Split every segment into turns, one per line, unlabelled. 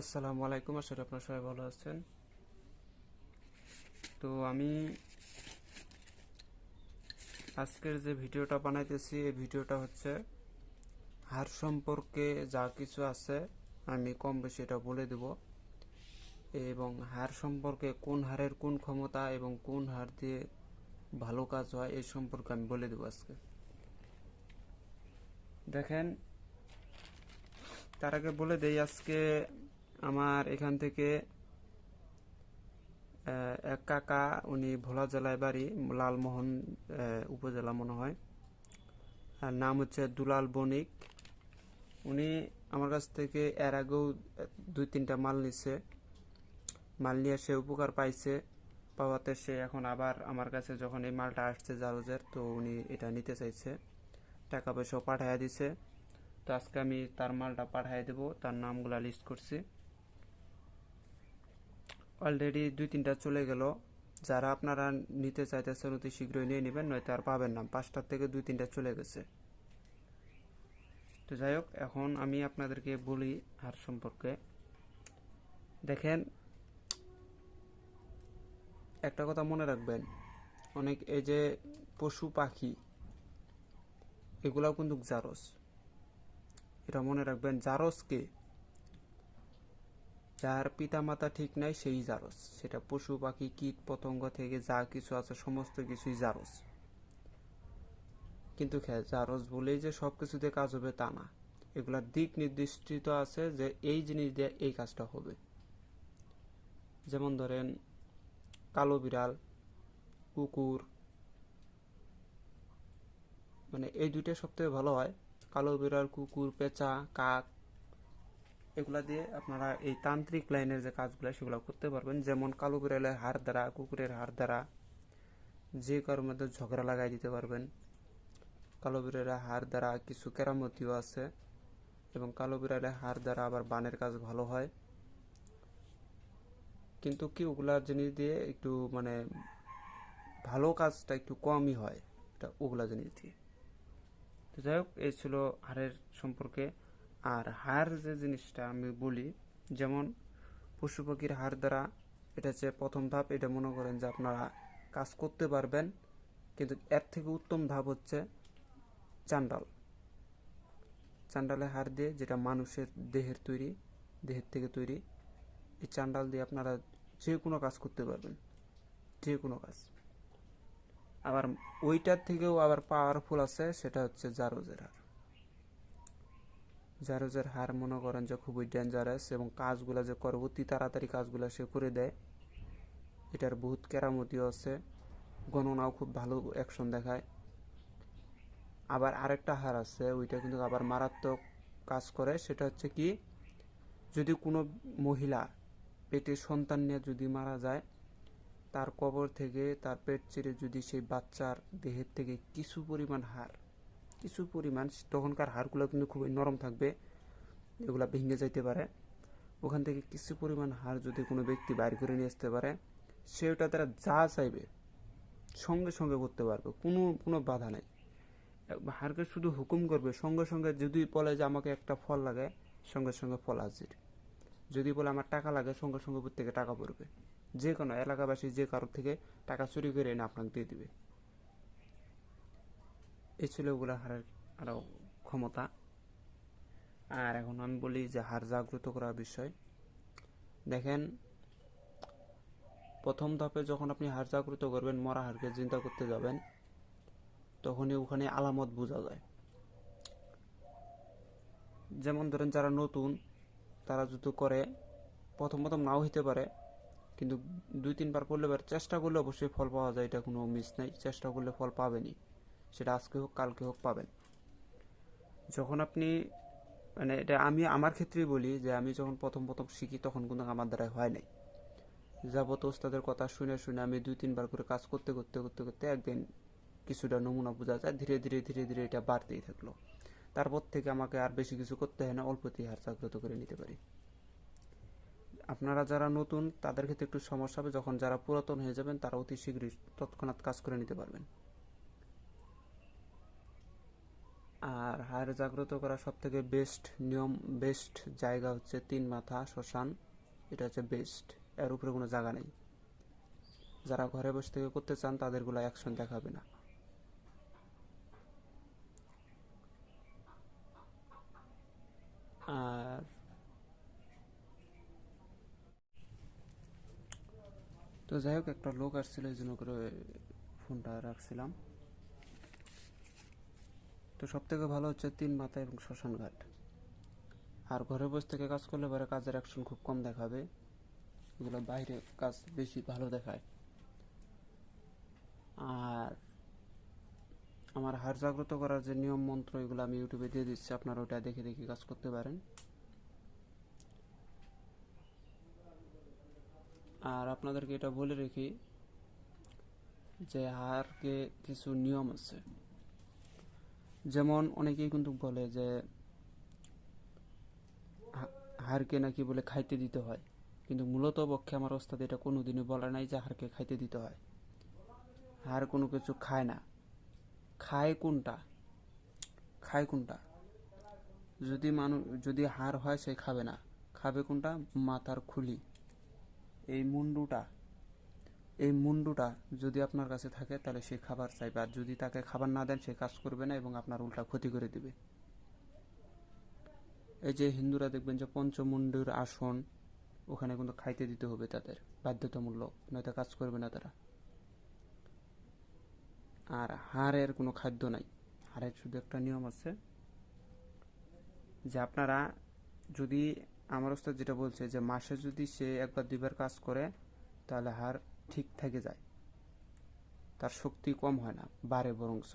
আসসালামু আলাইকুম, আশা করি আপনারা সবাই ভালো আছেন। তো আমি আজকের যে ভিডিওটা বানাইতেছি, এই ভিডিওটা হচ্ছে হার সম্পর্কে যা কিছু আছে, আমি কম বেশি এটা বলে দেব। এবং হার সম্পর্কে কোন হারের কোন ক্ষমতা এবং কোন হার দিয়ে ভালো কাজ হয়, এই সম্পর্কে আমি বলে দেবো আজকে। দেখেন, তার আগে বলে দেই আজকে আমার এখান থেকে এক কাকা, উনি ভোলা জেলায় বাড়ি, লালমোহন উপজেলা মনে হয়। আর নাম হচ্ছে দুলাল বণিক। উনি আমার কাছ থেকে এর আগেও দুই তিনটা মাল নিচ্ছে মাল নিয়ে সে উপকার পাইছে, পাওয়াতে সে এখন আবার আমার কাছে যখন এই মালটা আসছে জারোজের তো উনি এটা নিতে চাইছে। টাকা পয়সাও পাঠাইয়া দিছে। তো আজকে আমি তার মালটা পাঠাই দেবো, তার নামগুলা লিস্ট করছি। অলরেডি দুই, তিনটা চলে গেল। যারা আপনারা নিতে চাইতেছেন অতি শীঘ্রই নিয়ে নেবেন, নয়তো আর পাবেন না। পাঁচটার থেকে দুই, তিনটা চলে গেছে। তো যাই হোক, এখন আমি আপনাদেরকে বলি হার সম্পর্কে। দেখেন, একটা কথা মনে রাখবেন, অনেক এই যে পশু পাখি, এগুলাও কিন্তু জারস এটা মনে রাখবেন জারসকে যার পিতা মাতা ঠিক নাই, সেই জারস সেটা পশু, পাখি, কীট, পতঙ্গ থেকে যা কিছু আছে, সমস্ত কিছুই জারস কিন্তু জারস বলেই যে সব কিছুতে কাজ হবে তা না। এগুলার দিক নির্দিষ্টিত আছে যে এই জিনিস দিয়ে এই কাজটা হবে। যেমন ধরেন, কালো বিড়াল, কুকুর মানে এই দুইটা সবথেকে ভালো হয়। কালো বিড়াল, কুকুর, পেঁচা, কাক এগুলা দিয়ে আপনারা এই তান্ত্রিক লাইনের যে কাজগুলো, সেগুলো করতে পারবেন। যেমন কালো বিড়ালের হাড় দ্বারা, কুকুরের হাড় দ্বারা যে কারোর মধ্যে ঝগড়া লাগাই দিতে পারবেন। কালো বিড়ালের হাড় দ্বারা কিছু কেরামতিও আছে এবং কালো বিড়ালের হাড় দ্বারা আবার বানের কাজ ভালো হয়। কিন্তু কি ওগুলা জিনিস দিয়ে একটু মানে ভালো কাজটা একটু কমই হয় ওগুলা জিনিস দিয়ে। তো যাই হোক, এই ছিল হাড়ের সম্পর্কে। আর হাড় যে জিনিসটা আমি বলি, যেমন পশু পাখির হাড় দ্বারা এটা হচ্ছে প্রথম ধাপ, এটা মনে করেন যে আপনারা কাজ করতে পারবেন, কিন্তু এর থেকে উত্তম ধাপ হচ্ছে চান্ডাল। চান্ডালে হাড় দিয়ে যেটা মানুষের দেহের তৈরি, দেহের থেকে তৈরি, এই চান্ডাল দিয়ে আপনারা যে কোনো কাজ করতে পারবেন, যে কোনো কাজ। আবার ওইটার থেকেও আবার পাওয়ারফুল আছে, সেটা হচ্ছে জারোজের হার জারোজের হার মনে করেন যে খুবই ডেঞ্জারাস এবং কাজগুলো যে করে, অতি তাড়াতাড়ি কাজগুলো সে করে দেয়, এটার বহুত কেরামতিও আছে, গণনাও খুব ভালো অ্যাকশন দেখায়। আবার আরেকটা হার আছে, ওইটা কিন্তু আবার মারাত্মক কাজ করে, সেটা হচ্ছে কি, যদি কোনো মহিলা পেটে সন্তান নিয়ে যদি মারা যায়, তার কবর থেকে তার পেট চিরে যদি সেই বাচ্চার দেহের থেকে কিছু পরিমাণ হাড় কিছু পরিমাণ তখনকার হাড়গুলো কিন্তু খুবই নরম থাকবে, এগুলা ভেঙে যাইতে পারে। ওখান থেকে কিছু পরিমাণ হাড় যদি কোনো ব্যক্তি বাইর করে নিয়ে আসতে পারে, সে ওটা তারা যা চাইবে সঙ্গে সঙ্গে করতে পারবে, কোনো কোনো বাধা নাই। হাড়কে শুধু হুকুম করবে, সঙ্গে সঙ্গে যদি বলে যে আমাকে একটা ফল লাগে, সঙ্গে সঙ্গে ফল হাজির। যদি বলে আমার টাকা লাগে, সঙ্গে সঙ্গে থেকে টাকা পড়বে যে কোনো এলাকাবাসী যে কারোর থেকে টাকা চুরি করে এনে আপনাকে দিয়ে দিবে। এই ছিল ওগুলা হারের আরও ক্ষমতা। আর এখন আমি বলি যে হার জাগ্রত করার বিষয়। দেখেন, প্রথম ধাপে যখন আপনি হার জাগ্রত করবেন, মরা হারকে চিন্তা করতে যাবেন, তখনই ওখানে আলামত বোঝা যায়। যেমন ধরেন যারা নতুন, তারা যদি করে, প্রথম প্রথম নাও হইতে পারে, কিন্তু দুই তিনবার করলে চেষ্টা করলে অবশ্যই ফল পাওয়া যায়, এটা কোনো মিস নাই, চেষ্টা করলে ফল পাবেনই। সেটা আজকে হোক, কালকে হোক পাবেন। যখন আপনি মানে এটা আমি আমার ক্ষেত্রেই বলি যে আমি যখন প্রথম প্রথম শিখি তখন কিন্তু আমার দ্বারা হয় নাই। যাবত ওস্তাদের কথা শুনে শুনে আমি দুই তিনবার করে কাজ করতে করতে করতে করতে একদিন কিছুটা নমুনা বোঝা যায়, ধীরে ধীরে ধীরে ধীরে এটা বাড়তেই থাকল। তারপর থেকে আমাকে আর বেশি কিছু করতে হয় না, অল্পতেই হার জাগ্রত করে নিতে পারি। আপনারা যারা নতুন, তাদের ক্ষেত্রে একটু সমস্যা হবে, যখন যারা পুরাতন হয়ে যাবেন তারা অতি শীঘ্রই তৎক্ষণাৎ কাজ করে নিতে পারবেন। আর হাড় জাগ্রত করা সব থেকে বেস্ট নিয়ম বেস্ট জায়গা হচ্ছে তিন মাথা, শ্মশান। এটা হচ্ছে বেস্ট এর উপরে কোনো জায়গা নেই। যারা ঘরে বসে থেকে করতে চান, তাদেরগুলো অ্যাকশন দেখাবে না। আর তো যাই হোক, একটা লোক আসছিল, এই জন্য করে ফোনটা রাখছিলাম। তো সব থেকে ভালো হচ্ছে তিন মাথা এবং শ্মশান ঘাট। আর ঘরে বসে থেকে কাজ করলে পরে কাজের অ্যাকশন খুব কম দেখাবে। এগুলো বাইরে কাজ বেশি ভালো দেখায়। আর আমার হার জাগ্রত করার যে নিয়ম মন্ত্র এগুলো আমি ইউটিউবে দিয়ে দিচ্ছি, আপনারা ওটা দেখে দেখে কাজ করতে পারেন। আর আপনাদেরকে এটা বলে রেখি যে হারকে কিছু নিয়ম আছে। যেমন অনেকেই কিন্তু বলে যে হাড়কে নাকি বলে খাইতে দিতে হয়। কিন্তু মূলত পক্ষে আমার ওস্তাদ এটা কোনোদিনই বলে নাই যে হাড়কে খাইতে দিতে হয়। হাড় কোনো কিছু খায় না। খায় কোনটা? খায় কোনটা? যদি মানুষ যদি হাড় হয় সে খাবে না। খাবে কোনটা? মাথার খুলি। এই মুন্ডুটা। এই মুন্ডুটা যদি আপনার কাছে থাকে, তাহলে সে খাবার চাইবে। আর যদি তাকে খাবার না দেন, সে কাজ করবে না এবং আপনার উল্টা ক্ষতি করে দিবে। এই যে হিন্দুরা দেখবেন যে পঞ্চমুণ্ডুর আসন, ওখানে কিন্তু খাইতে দিতে হবে তাদের, বাধ্যতামূলক, নয়তো কাজ করবে না তারা। আর হাড়ের কোনো খাদ্য নাই। হাড়ের শুধু একটা নিয়ম আছে যে আপনারা যদি, আমার ওস্তাদ যেটা বলছে যে মাসে যদি সে একবার দুইবার কাজ করে, তাহলে হাড় ঠিক থেকে যায়। তার শক্তি কম হয় না, বাড়ে বরংস।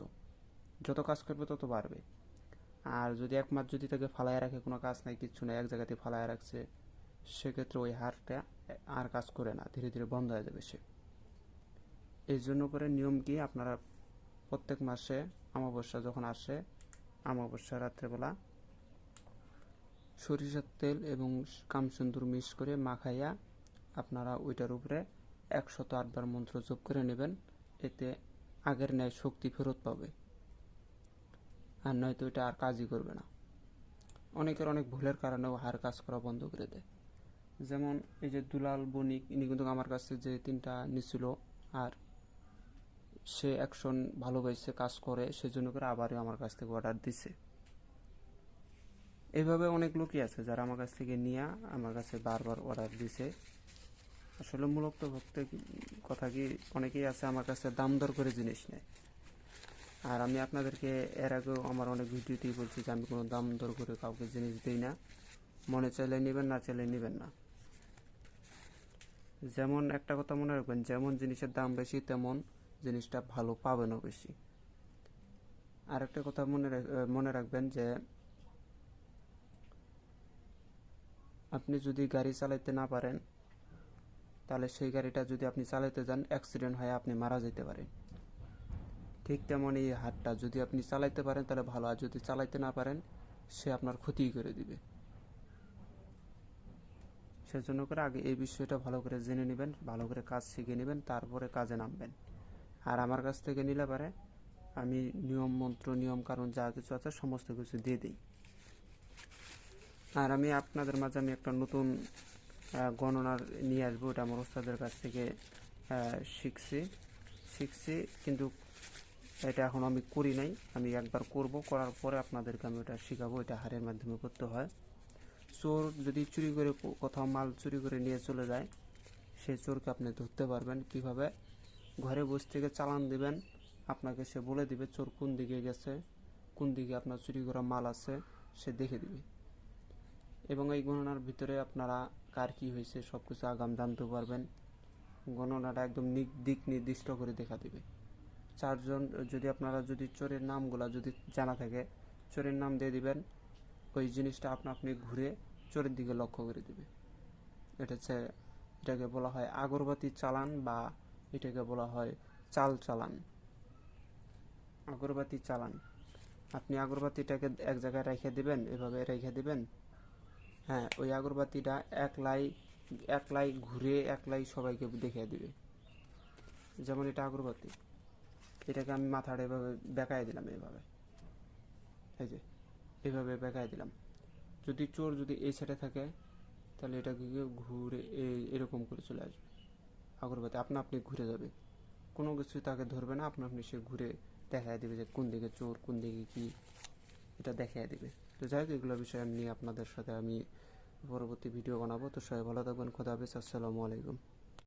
যত কাজ করবে তত বাড়বে। আর যদি এক মাস যদি তাকে ফালায় রাখে, কোনো কাজ নাই, কিচ্ছু নাই, এক জায়গাতে ফালায় রাখছে, সেক্ষেত্রে ওই হাড়টা আর কাজ করে না, ধীরে ধীরে বন্ধ হয়ে যাবে সে। এই জন্য করে নিয়ম কি, আপনারা প্রত্যেক মাসে অমাবস্যা যখন আসে, অমাবস্যা রাত্রেবেলা সরিষার তেল এবং কামসুন্দর মিক্স করে মাখাইয়া আপনারা ওইটার উপরে একশত আটবার মন্ত্র জপ করে নেবেন, এতে আগের ন্যায় শক্তি ফেরত পাবে। আর নয়তো এটা আর কাজই করবে না। অনেকের অনেক ভুলের কারণেও হার কাজ করা বন্ধ করে দেয়। যেমন এই যে দুলাল বণিক, ইনি কিন্তু আমার কাছে যে তিনটা নিছিল, আর সে অ্যাকশন ভালোবাসে কাজ করে, সেজন্য করে আবারও আমার কাছ থেকে অর্ডার দিছে। এইভাবে অনেক লোকই আছে যারা আমার কাছ থেকে নিয়ে আমার কাছে বারবার অর্ডার দিছে। আসলে মূলত ভক্ত কথা কি, অনেকেই আছে আমার কাছে দাম দর করে জিনিস নেয়। আর আমি আপনাদেরকে এর আগেও আমার অনেক ভিডিওতেই বলছি যে আমি কোনো দাম দর করে কাউকে জিনিস দিই না। মনে চাইলে নেবেন, না চাইলে নেবেন না। যেমন একটা কথা মনে রাখবেন, যেমন জিনিসের দাম বেশি, তেমন জিনিসটা ভালো পাবেনও বেশি। আর একটা কথা মনে মনে রাখবেন যে আপনি যদি গাড়ি চালাইতে না পারেন তাহলে সেই গাড়িটা যদি আপনি চালাতে যান অ্যাক্সিডেন্ট হয়ে আপনি মারা যেতে পারেন। ঠিক তেমন এই হাতটা যদি আপনি চালাইতে পারেন, তাহলে ভালো। আর যদি চালাইতে না পারেন, সে আপনার ক্ষতি করে দিবে। সেজন্য করে আগে এই বিষয়টা ভালো করে জেনে নেবেন, ভালো করে কাজ শিখে নেবেন, তারপরে কাজে নামবেন। আর আমার কাছ থেকে নিলে পারে, আমি নিয়ম, মন্ত্র, নিয়ম কারণ যা কিছু আছে সমস্ত কিছু দিয়ে দিই। আর আমি আপনাদের মাঝে আমি একটা নতুন গণনার নিয়ে আসব, এটা আমার ওস্তাদের কাছ থেকে শিখছি। শিখছি, কিন্তু এটা এখন আমি করি নাই। আমি একবার করব, করার পরে আপনাদেরকে আমি ওটা শেখাবো, এটা হারের মাধ্যমে করতে হয়। চোর যদি চুরি করে কোথাও মাল চুরি করে নিয়ে চলে যায় সেই চোরকে আপনি ধরতে পারবেন। কীভাবে? ঘরে বসে থেকে চালান দিবেন। আপনাকে সে বলে দিবে, চোর কোন দিকে গেছে? কোন দিকে আপনার চুরি করা মাল আছে? সে দেখে দিবে। এবং এই গণনার ভিতরে আপনারা কার কি হয়েছে সব কিছু আগাম জানতে পারবেন। গণনাটা একদম দিক নির্দিষ্ট করে দেখা দেবে। চারজন, যদি আপনারা যদি চোরের নামগুলা যদি জানা থাকে, চোরের নাম দিয়ে দিবেন, ওই জিনিসটা আপনা আপনি ঘুরে চোরের দিকে লক্ষ্য করে দিবে। এটা হচ্ছে, এটাকে বলা হয় আগরবাতি চালান বা এটাকে বলা হয় চাল চালান। আগরবাতি চালান। আপনি আগরবাতিটাকে এক জায়গায় রেখে দিবেন, এভাবে রেখে দিবেন হ্যাঁ ওই আগরবাতিটা এক লাই এক লাই ঘুরে, একলাই সবাইকে দেখিয়ে দিবে। যেমন এটা আগরবাতি। এটাকে আমি মাথাটা এভাবে বেঁকায় দিলাম এভাবে। এই যে, এভাবে বেঁকায় দিলাম। যদি চোর যদি এই সাইডে থাকে, তাহলে এটা গিয়ে ঘুরে এরকম করে চলে আসবে। আগরবাতি, আপনা আপনি ঘুরে যাবে। কোনো কিছু তাকে ধরবে না, আপনা আপনি সে ঘুরে দেখায় দেবে যে কোন দিকে চোর, কোন দিকে কি, এটা দেখায় দেবে। তো যাই হোক, এগুলো বিষয়ে নিয়ে আপনাদের সাথে আমি পরবর্তী ভিডিও বানাবো। তো সবাই ভালো থাকবেন, খোদা হাফিজ, আসসালামু আলাইকুম।